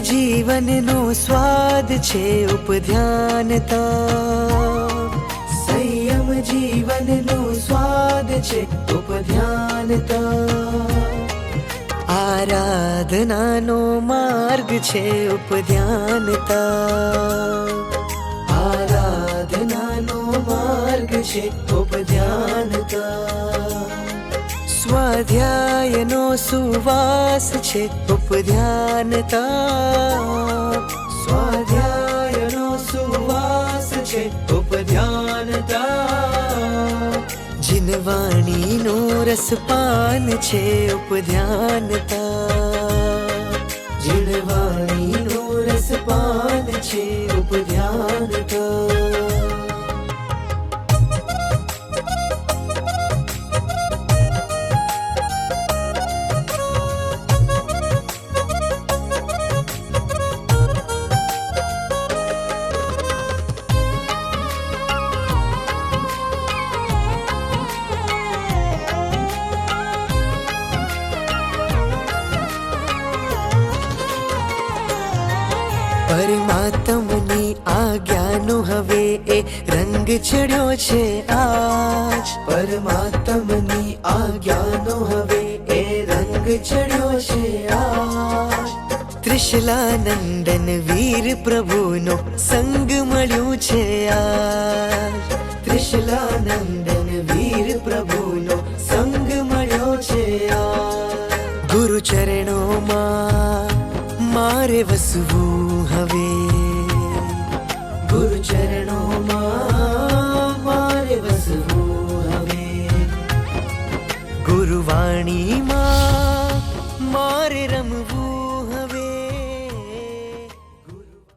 જીવનનો સ્વાદ છે ઉપધ્યાનતા સંયમ જીવનનો સ્વાદ છે ઉપધ્યાનતા આરાધનાનો માર્ગ છે ઉપધ્યાનતા આરાધનાનો માર્ગ છે સ્વાધ્યાયનો સુવાસ છે ઉપધ્યાનતા. સ્વાધ્યાયનો સુવાસ છે ઉપધ્યાનતા. જીનવાણીનો રસપાન છે ઉપધ્યાનતા. જીણવાણીનો રસપાન છે પરમાત્મની આજ્ઞાનો હવે એ રંગ ચડ્યો છે આજ. પરમાત્મની આજ્ઞાનો હવે એ રંગ ચડ્યો છે આજ. ત્રિશલાનંદન વીર પ્રભુનો સંગ મળ્યું છે આજ. ત્રિશલાનંદન વીર પ્રભુનો સંગ મળ્યો છે આજ. ગુરુ ચરણોમાં મારે વસવું હવે. ગુરુ ચરણોમાં મારે વસવું હવે. ગુરુવાણીમાં